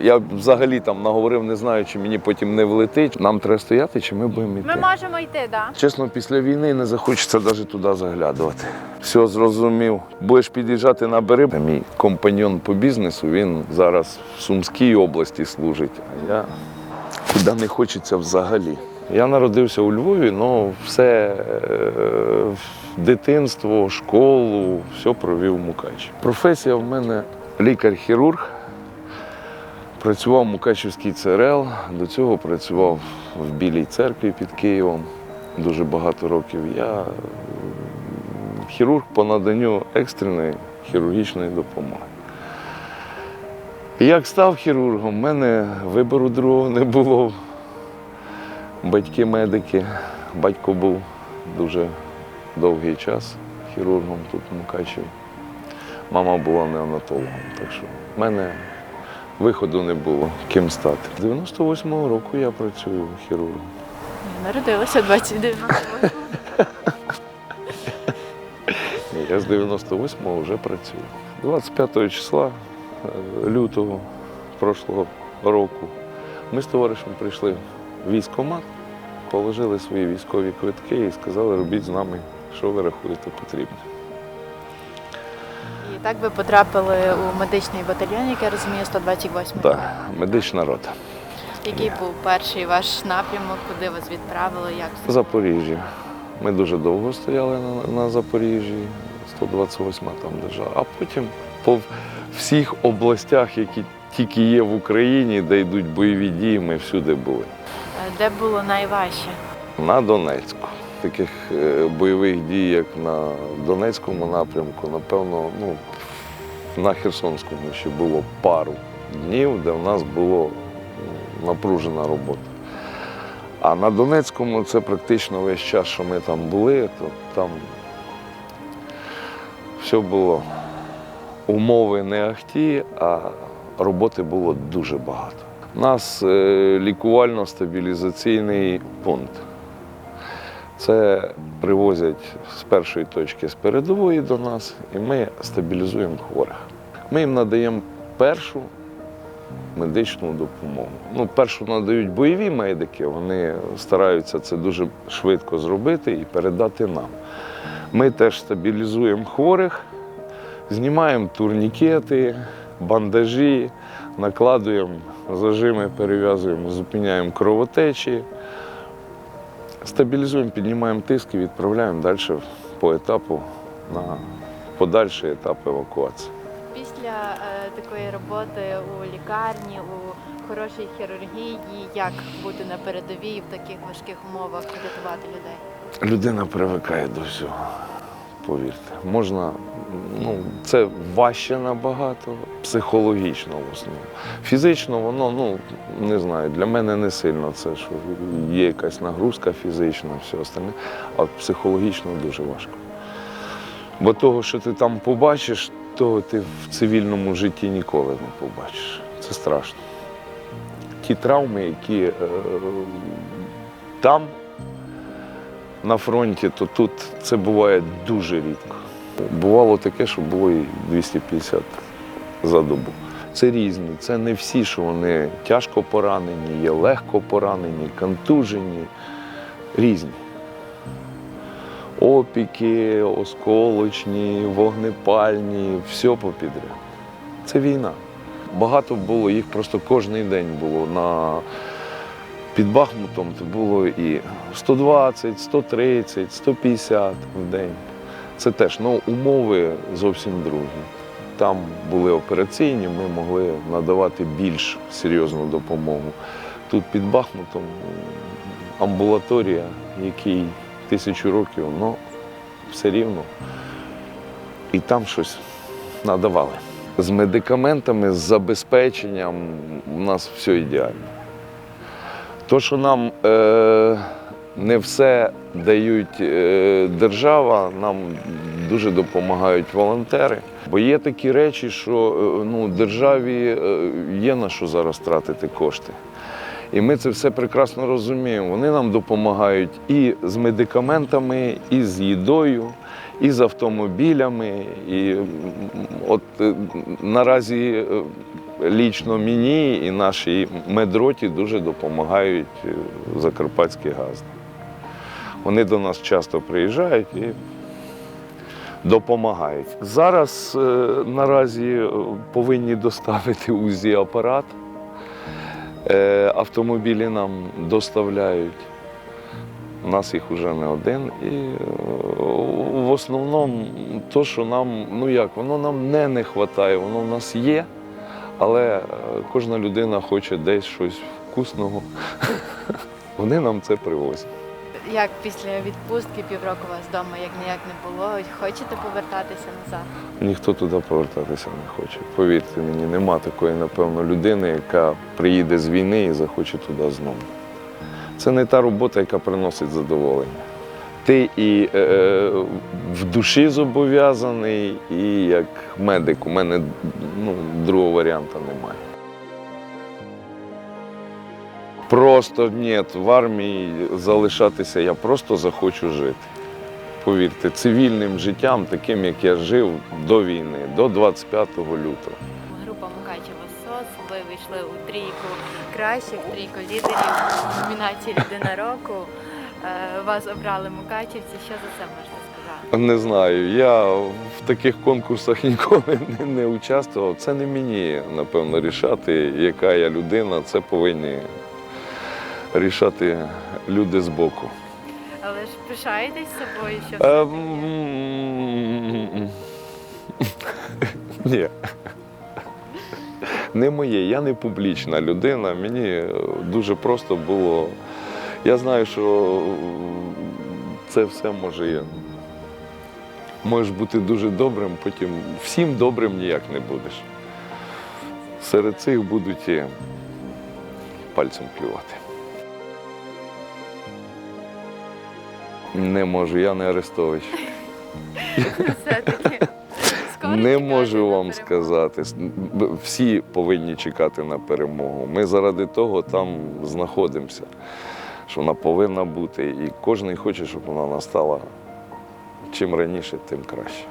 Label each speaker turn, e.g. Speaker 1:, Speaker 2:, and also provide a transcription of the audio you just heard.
Speaker 1: Я взагалі там наговорив, не знаю, чи мені потім не влетить. Нам треба стояти, чи ми будемо йти.
Speaker 2: Ми можемо йти, так. Да?
Speaker 1: Чесно, після війни не захочеться навіть туди заглядувати. Все зрозумів. Будеш під'їжджати на бери. Мій компаньон по бізнесу, він зараз в Сумській області служить, а я куди не хочеться взагалі. Я народився у Львові, але все е, дитинство, школу, все провів в Мукачі. Професія в мене лікар-хірург. Працював в Мукачівській ЦРЛ, до цього працював в Білій церкві під Києвом дуже багато років. Я хірург по наданню екстреної хірургічної допомоги. Як став хірургом, в мене вибору другого не було. Батьки медики. Батько був дуже довгий час хірургом тут в Мукачеві. Мама була неонатологом, так що в мене виходу не було ким стати. З 98-го року я працюю хірургом.
Speaker 2: Народилася 29
Speaker 1: Ні, Я з 98-го вже працюю. 25 числа е, лютого прошлого року ми з товаришем прийшли в військкомат, положили свої військові квитки і сказали, робіть з нами, що ви рахуєте потрібно.
Speaker 2: Так ви потрапили у медичний батальйон, який я розумію, 128
Speaker 1: Так, медична рота.
Speaker 2: Який був перший ваш напрямок, куди вас відправили, як?
Speaker 1: Запоріжжя. Ми дуже довго стояли на, на Запоріжжі, 128 там держава. А потім по всіх областях, які тільки є в Україні, де йдуть бойові дії, ми всюди були.
Speaker 2: Е, Де було найважче?
Speaker 1: На Донецьку. Таких е, бойових дій, як на Донецькому напрямку, напевно, ну, на Херсонському ще було пару днів, де в нас було ну, напружена робота. А на Донецькому це практично весь час, що ми там були, то там все було умови не ахті, а роботи було дуже багато. У нас е, лікувально-стабілізаційний пункт. Це привозять з першої точки з передової до нас, і ми стабілізуємо хворих. Ми їм надаємо першу медичну допомогу. Ну, першу надають бойові медики, вони стараються це дуже швидко зробити і передати нам. Ми теж стабілізуємо хворих, знімаємо турнікети, бандажі, накладуємо зажими, перев'язуємо, зупиняємо кровотечі. Стабілізуємо, піднімаємо тиск і відправляємо далі по етапу на подальший етап евакуації.
Speaker 2: Після е, такої роботи у лікарні, у хорошій хірургії, як бути на передовій в таких важких умовах рятувати людей?
Speaker 1: Людина привикає до всього, повірте. Можна, ну, це важче набагато, психологічно в основному. Фізично воно, ну, не знаю, для мене не сильно це, що є якась нагрузка фізична, все остальне, а психологічно дуже важко. Бо того, що ти там побачиш, того ти в цивільному житті ніколи не побачиш. Це страшно. Ті травми, які е, там на фронті, то тут це буває дуже рідко. Бувало таке, що було і 250 за добу. Це різні, це не всі, що вони тяжко поранені, є легко поранені, контужені, різні. Опіки, осколочні, вогнепальні, все попідряд. Це війна. Багато було, їх просто кожен день було на під Бахмутом то було і 120, 130, 150 в день. Це теж ну, умови зовсім другі. Там були операційні, ми могли надавати більш серйозну допомогу. Тут під Бахмутом амбулаторія, якій тисячу років, ну все рівно. І там щось надавали. З медикаментами, з забезпеченням у нас все ідеально. То, що нам е, не все дають е, держава, нам дуже допомагають волонтери. Бо є такі речі, що е, ну, державі е, є на що зараз тратити кошти. І ми це все прекрасно розуміємо. Вони нам допомагають і з медикаментами, і з їдою, і з автомобілями. І от е, наразі е, лічно мені і нашій медроті дуже допомагають е, закарпатські газди. Вони до нас часто приїжджають і допомагають. Зараз е, наразі е, повинні доставити УЗІ апарат. Автомобілі нам доставляють. У нас їх вже не один. І в основному то, що нам, ну як, воно нам не не вистачає, воно в нас є, але е, кожна людина хоче десь щось вкусного. Вони нам це привозять.
Speaker 2: Як після відпустки півроку у вас вдома як ніяк не було? Хочете повертатися назад?
Speaker 1: Ніхто туди повертатися не хоче. Повірте мені, нема такої, напевно, людини, яка приїде з війни і захоче туди знову. Це не та робота, яка приносить задоволення. Ти і е, в душі зобов'язаний, і як медик. У мене ну, другого варіанту немає. Просто ні, в армії залишатися я просто захочу жити. Повірте, цивільним життям, таким як я жив до війни, до 25 лютого.
Speaker 2: Група Мукачево СОС. Ви вийшли у трійку кращих, трійку лідерів номінації Людина року. Е, Вас обрали мукачівці. Що за це можна сказати?
Speaker 1: Не знаю, я в таких конкурсах ніколи не, не участвував. Це не мені, напевно, рішати, яка я людина. Це повинні рішати люди з боку.
Speaker 2: Але ж пишаєтесь собою, що
Speaker 1: Е,
Speaker 2: все-таки?
Speaker 1: Ні. Не моє, я не публічна людина. Мені дуже просто було. Я знаю, що це все може. є. Можеш бути дуже добрим, потім всім добрим ніяк не будеш. Серед цих будуть і пальцем плювати. Не можу, я не Арестович.
Speaker 2: все-таки
Speaker 1: Не можу вам сказати. Всі повинні чекати на перемогу. Ми заради того там знаходимося, що вона повинна бути. І кожен хоче, щоб вона настала чим раніше, тим краще.